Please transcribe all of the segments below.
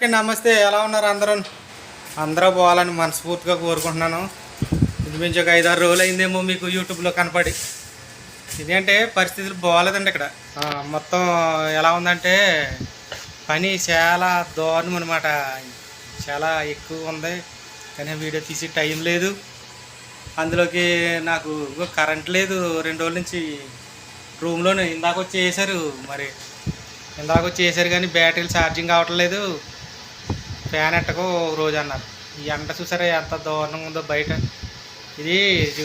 నమస్తే. ఎలా ఉన్నారు అందరూ? అందరూ పోవాలని మనస్ఫూర్తిగా కోరుకుంటున్నాను. ఇది మించి ఒక ఐదారు రోజులు అయిందేమో మీకు యూట్యూబ్లో కనపడి. ఇదేంటే పరిస్థితులు బాగాలేదండి ఇక్కడ. మొత్తం ఎలా ఉందంటే పని చాలా దారుణం అనమాట చాలా ఎక్కువ ఉంది. కానీ వీడియో తీసి టైం లేదు. అందులోకి నాకు కరెంట్ లేదు. రెండు రోజుల నుంచి రూమ్లోనే. ఇందాక వచ్చి వేసారు మరి. ఇందాక వచ్చి వేసారు కానీ బ్యాటరీలు ఛార్జింగ్ అవ్వట్లేదు ఫ్యాన్ ఎట్టకు ఒక రోజు అన్నారు. ఈ ఎండ చూసారా ఎంత దారుణంగా ఉందో బయట. ఇది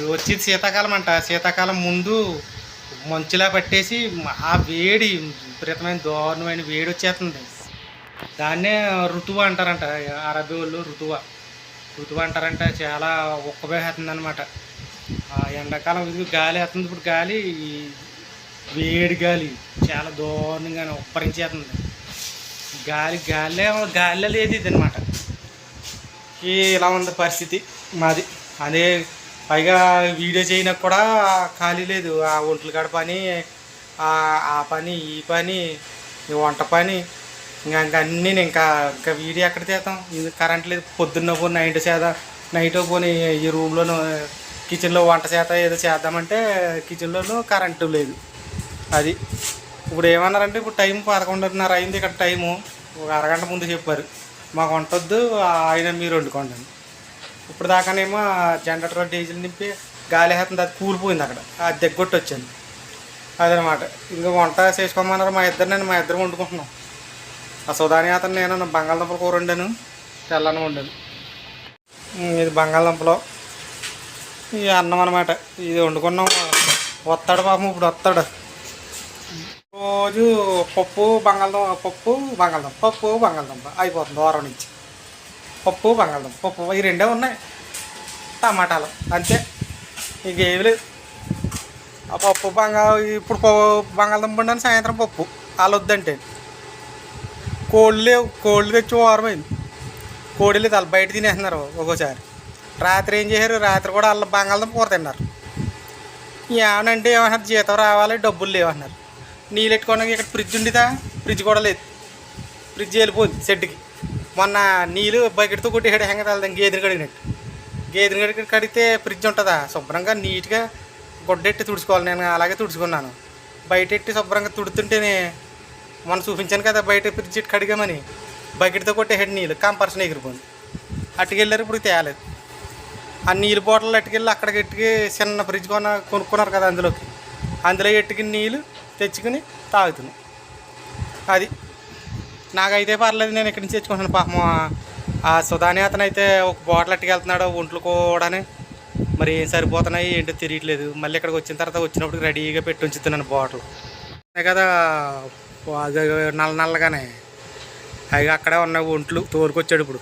వచ్చేది శీతాకాలం అంట. శీతాకాలం ముందు మంచులా పట్టేసి ఆ వేడి విపరీతమైన దారుణమైన వేడి వచ్చేస్తుంది. దాన్నే ఋతువ అంటారంట. అరబీ వాళ్ళు ఋతువ. ఋతువ అంటారంట. చాలా ఉక్కబోసేస్తుంది అనమాట ఆ ఎండాకాలం ఇది గాలి వేస్తుంది. ఇప్పుడు గాలి వేడి గాలి. చాలా దారుణంగా ఉప్పరించేస్తుంది. గాలి గాలి గాలిలో లేదు ఇది అనమాట ఇలా ఉంది పరిస్థితి మాది. అదే పైగా వీడియో చేయడానికి కూడా ఖాళీ లేదు. ఆ ఒంట్లు గడ పని ఆ పని ఈ పని ఈ వంట పని ఇంకా ఇంకా అన్నీ ఇంకా ఇంకా వీడియో ఎక్కడ చేద్దాం ఇది కరెంట్ లేదు. పొద్దున్న పోనీ నైట్ చేద్దాం? నైట్ పోనీ ఈ రూమ్లోనూ కిచెన్లో వంట చేత ఏదో చేద్దామంటే కిచెన్లోనూ కరెంటు లేదు. అది ఇప్పుడు ఏమన్నారంటే ఇప్పుడు టైం పదకొండున్నర అయింది ఇక్కడ టైము. ఒక అరగంట ముందు చెప్పారు. మాకు వంటొద్దు ఆయన మీరు వండుకోండి అని. ఇప్పుడు దాకానేమో జనరేటర్ డీజిల్ నింపి గాలి వేస్తుంది అది కూలిపోయింది అక్కడ. అది దగ్గొట్టి వచ్చింది అదనమాట. ఇంకా వంట చేసుకోమన్నారు మా ఇద్దరు నేను మా ఇద్దరు వండుకుంటున్నాం. ఆ సుధాని అతను నేను బంగాళదుంపల కూర వండాను తెల్లని వండాను. ఇది బంగాళదుంపలు. ఈ అన్నం అనమాట ఇది వండుకున్నాం. వస్తాడు పాపం ఇప్పుడు వస్తాడు. రోజు పప్పు బంగాళదుంప పప్పు బంగాళదుంప పప్పు బంగాళదుంప అయిపోతుంది దూరం నుంచి. పప్పు బంగాళదుంప పప్పు ఈ రెండే ఉన్నాయి. టమాటాలు అంతే. ఇంకేమి లేదు ఆ పప్పు బంగా ఇప్పుడు బంగాళదుంప ఉండని సాయంత్రం పప్పు. వాళ్ళు వద్దంటే. కోళ్ళు లేవు. కోళ్ళు తెచ్చి వారమైంది కోడిలు తల వాళ్ళు బయట తినేస్తున్నారు ఒక్కోసారి. రాత్రి ఏం చేశారు? రాత్రి కూడా వాళ్ళు బంగాళదుంప కూర తిన్నారు. ఏమనంటే ఏమన్నారు? జీతం రావాలి డబ్బులు లేవన్నారు. నీళ్ళు పెట్టుకోవడానికి ఇక్కడ ఫ్రిడ్జ్ ఉండిదా? ఫ్రిడ్జ్ కూడా లేదు. ఫ్రిడ్జ్ వెళ్ళిపోయింది షెడ్కి. మొన్న నీళ్ళు బకెట్తో కొట్టేసాడు హెంగ తల్దాం గేదెని కడిగినట్టు. గేదెని కడిగి కడిగితే ఫ్రిడ్జ్ ఉంటుందా? శుభ్రంగా నీట్గా గుడ్డెట్టి తుడుచుకోవాలి. నేను అలాగే తుడుచుకున్నాను. బయట ఎట్టి శుభ్రంగా తుడుతుంటేనే మొన్న చూపించాను కదా బయట ఫ్రిడ్జ్ కడిగామని. బకెట్తో కొట్టేసాడు నీళ్ళు. కంపర్షన్ ఎగిరిపోయింది. అట్టుకెళ్ళారు ఇప్పుడు తేలేదు. ఆ నీళ్ళు బాటిల్ అట్టుకెళ్ళి అక్కడికి ఎట్టుకి చిన్న ఫ్రిడ్జ్ కొన్న కొనుక్కున్నారు కదా అందులోకి. అందులో ఎట్టుకుని నీళ్ళు తెచ్చుకుని తాగుతున్నాం. అది. నాకైతే పర్లేదు నేను ఇక్కడి నుంచి తెచ్చుకుంటాను పాపం ఆ- సుధాని అతను అయితే ఒక బాటిల్ అట్టుకెళ్తున్నాడు ఒంట్లు కూడానే. మరి ఏం సరిపోతున్నాయి ఏంటో తెలియట్లేదు. మళ్ళీ ఇక్కడికి వచ్చిన తర్వాత వచ్చినప్పుడు రెడీగా పెట్టి ఉంచుతున్నాను బాటిల్. అదే కదా అది నల్ల నల్లగానే. అవి అక్కడే ఉన్నాయి ఒంట్లు తోలుకొచ్చాడు ఇప్పుడు.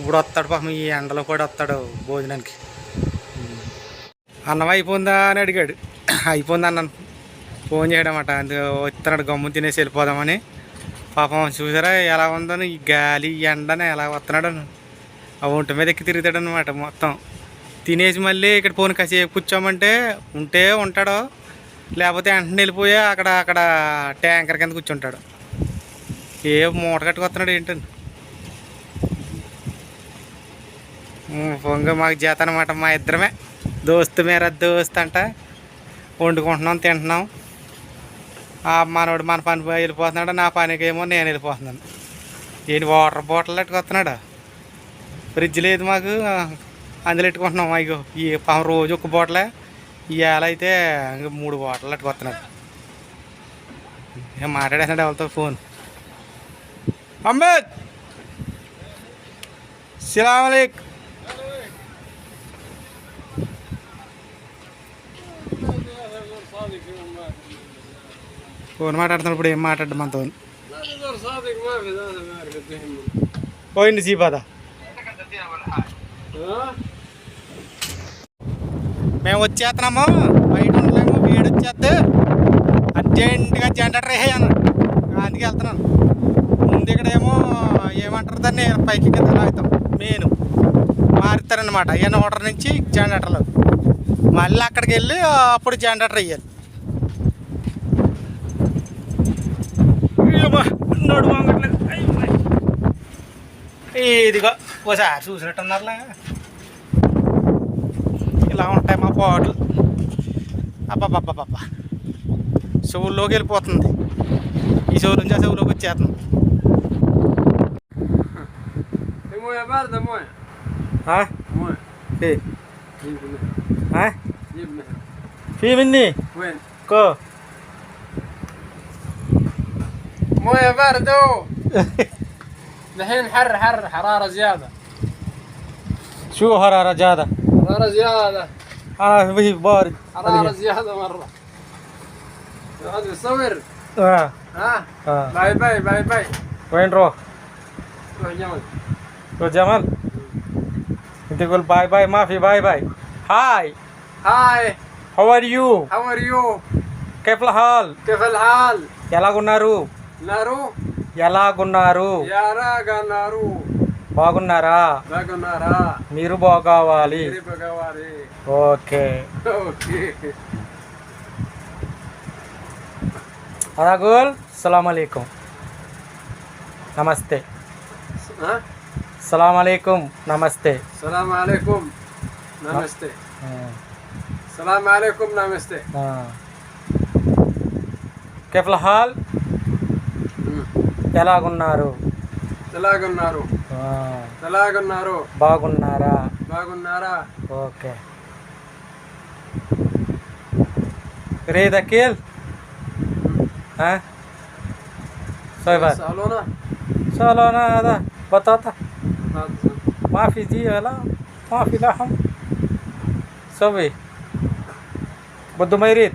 ఇప్పుడు వస్తాడు పాపం ఈ ఎండలో కూడా వస్తాడు భోజనానికి. అన్నం అయిపోయిందా అని అడిగాడు. అయిపోయింది అన్నాను ఫోన్ చేయడమట అందుకు వస్తున్నాడు గమ్ము తినేసి వెళ్ళిపోదామని. పాపం చూసారా ఎలా ఉందని? ఈ గాలి ఈ ఎండని ఎలా వస్తున్నాడు ఆ ఒంటి మీద ఎక్కి తిరుగుతాడు అనమాట మొత్తం. తినేసి మళ్ళీ ఇక్కడ పోని కాసేపు కూర్చోమంటే ఉంటే ఉంటాడు లేకపోతే వెంటనే వెళ్ళిపోయి అక్కడ అక్కడ ట్యాంకర్ కింద కూర్చుంటాడు. ఏ మూట కట్టుకొస్తున్నాడు ఏంటని. పొంగ మాకు చేత అనమాట మా ఇద్దరమే. దోస్తు మేర దోస్త్ అంట. వండుకుంటున్నాం తింటున్నాం. మనోడు మన పని పోయి వెళ్ళిపోతున్నాడు నా పనికి ఏమో నేను వెళ్ళిపోతున్నాను. ఏంటి వాటర్ బాటిల్ పెట్టుకొస్తున్నాడు? ఫ్రిడ్జ్ లేదు మాకు. అందులో పెట్టుకుంటున్నాం అయ్యో ఈ రోజు ఒక బాటిలే. ఇవాళ అయితే ఇంక మూడు బాటిల్ పెట్టుకొస్తున్నాడు. ఏం మాట్లాడేస్తున్నాడు ఎవరితో ఫోన్? అమ్మద్ సలామలేక్ ఫోన్ మాట్లాడుతున్నప్పుడు ఏం మాట్లాడు మనతో పోయింది సీపాద మేము వచ్చేస్తున్నాము బయట ఉండలేము వేడి వచ్చేస్తే అర్జెంటుగా జనరేటర్ వేసేయను అందుకే వెళ్తున్నాను. ముందు ఇక్కడేమో ఏమంటారు దాన్ని పైకి కింద లాగుతాం. మెయిన్ మారుతారనమాట ఈయన ఓటర్ నుంచి జనరేటర్లో మళ్ళీ అక్కడికి వెళ్ళి అప్పుడు జనరేటర్ వేయాలి. నడు ఇదిగో ఒకసారి చూసినట్టున్నారులే ఇలా ఉంటాయి మా పాటలు అబ్బాబ్బాబ్బా చెవుల్లోకి వెళ్ళిపోతుంది ఈ చెవుల నుంచి ఆ చెవులోకి వచ్చేస్తుంది Tem moia barda, مويه باردة. دحين حر حر حرارة زيادة. షూ హరారా జాదా حرارة زيادة. బారి حرارة زيادة مرة. هذا يصور. ها؟ باي باي باي باي. పోయిన రో روح جمل. రో జమల్ ఇంటికి వెళ్ళి బాయ్ బాయ్ మాఫీ bye bye hi هاي. How are you How are you? కేఫ్ల hall كيف الحال؟ ఎలాగున్నారు ఉన్నారు. ఎలాగున్నారు? బాగున్నారా? బాగున్నారా? మీరు బాగావాలి. ఓకే. ఓకే. రాగుల్ సలాం అలైకుం నమస్తే. సలాం అలైకుం నమస్తే. సలాం అలైకుం నమస్తే. సలాం అలైకుం నమస్తే. కేఫల్ హాల్ ఎలాగున్నారు ఎలాగున్నారు ఎలాగున్నారు బాగున్నారా బాగున్నారా ఓకే రే దకీల్ ఆ? సోయబాద్ సాలోనా చలోనా అదా బతాతా మాఫీ जी याला माफी ला हम सवे बुद्धमैरीत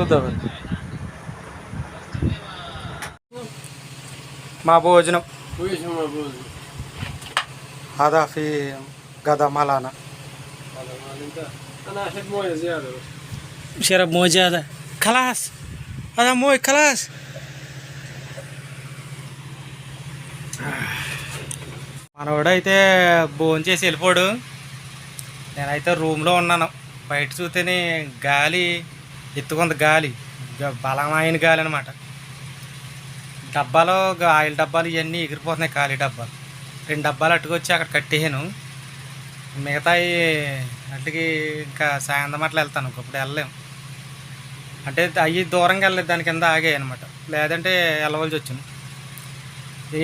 سوي بده ما يريد شو ده بد؟ ما భోజనం ويش هم بوز هذا في غدا مالانا هذا مال انت انا احب مويه زياده بس شرب مويه هذا خلاص هذا مويه خلاص మనవాడైతే భోజనం చేసి వెళ్ళిపోడు నేనైతే రూమ్లో ఉన్నాను బయట చూస్తేనే గాలి ఎత్తుకుంది గాలి బలమైన గాలి అనమాట డబ్బాలో ఆయిల్ డబ్బాలు ఇవన్నీ ఎగిరిపోతున్నాయి ఖాళీ డబ్బాలు. రెండు డబ్బాలు అట్టుకొచ్చి అక్కడ కట్టేసాను. మిగతాయి అట్టుకి ఇంకా సాయంత్రం అట్లా వెళ్తాను ఇప్పుడు వెళ్ళలేము అంటే అవి దూరంగా వెళ్ళలేదు దాని కింద ఆగాయి అనమాట లేదంటే వెళ్ళవలసి వచ్చింది.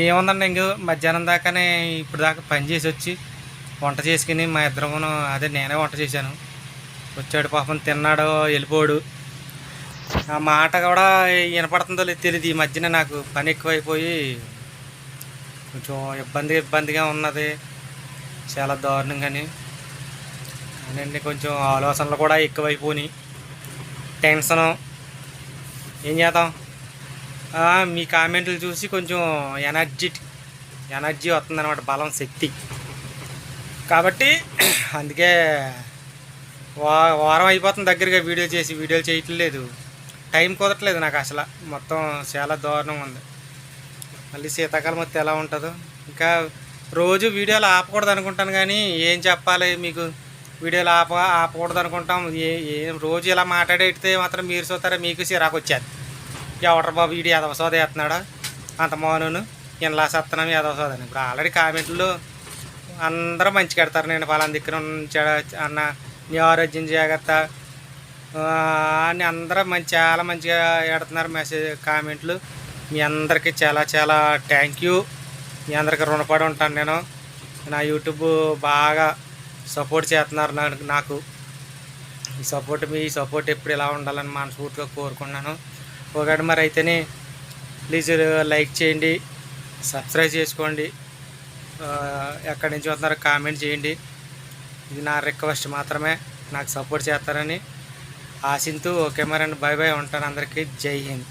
ఏముందండి ఇంక మధ్యాహ్నం దాకానే ఇప్పుడు దాకా పని చేసి వచ్చి వంట చేసుకుని మా ఇద్దరమును అదే నేనే వంట చేశాను. వచ్చాడు పాపం తిన్నాడు వెళ్ళిపోడు. ఆ మాట కూడా వినపడుతుందో లేదు తెలియదు ఈ మధ్యన నాకు పని ఎక్కువైపోయి కొంచెం ఇబ్బంది ఇబ్బందిగా ఉన్నది. చాలా దారుణంగాని. అండి కొంచెం ఆలోచనలు కూడా ఎక్కువైపోయినాయి టెన్షను. ఏం చేద్దాం? మీ కామెంట్లు చూసి కొంచెం ఎనర్జీ ఎనర్జీ వస్తుందన్నమాట బలం శక్తి. కాబట్టి అందుకే వా వారం అయిపోతుంది దగ్గరగా వీడియో చేసి వీడియోలు చేయట్లేదు. టైం కుదరట్లేదు నాకు అసలు. మొత్తం చాలా దారుణం ఉంది. మళ్ళీ శీతాకాలం వస్తే ఎలా ఉంటుందో. ఇంకా రోజు వీడియోలు ఆపకూడదు అనుకుంటాను కానీ ఏం చెప్పాలి మీకు? వీడియోలు ఆప ఆపకూడదు అనుకుంటాం. ఏ రోజు ఇలా మాట్లాడేస్తే మాత్రం మీరు చూస్తారా? మీకు సిరాకు వచ్చేది. ఎవరు బాబు వీడి ఎదవ సోద వేస్తున్నాడా అంత మౌనను. ఇలా సత్తనం ఎదవ సోదని ఇప్పుడు ఆల్రెడీ కామెంట్లు అందరూ మంచి కడతారు. నేను పలానా దిక్కున అన్న నీ ఆరోగ్యం జాగ్రత్త. అని అందరూ మంచి చాలా మంచిగా పెడుతున్నారు మెసేజ్ కామెంట్లు. మీ అందరికీ చాలా చాలా థ్యాంక్ యూ మీ అందరికీ రుణపడి ఉంటాను నేను. నా యూట్యూబ్ బాగా సపోర్ట్ చేస్తున్నారు నాకు. ఈ సపోర్ట్ మీ సపోర్ట్ ఎప్పుడు ఇలా ఉండాలని మనస్ఫూర్తిగా కోరుకున్నాను. ఒకటి మరి అయితేనే ప్లీజ్ లైక్ చేయండి సబ్స్క్రైబ్ చేసుకోండి. ఎక్కడి నుంచి వస్తున్నారో కామెంట్ చేయండి. ఇది నా రిక్వెస్ట్ మాత్రమే. నాకు సపోర్ట్ చేస్తారని ఆశింతూ ఓకే మరి అండి బాయ్ బాయ్ ఉంటాను అందరికీ. జై హింద్.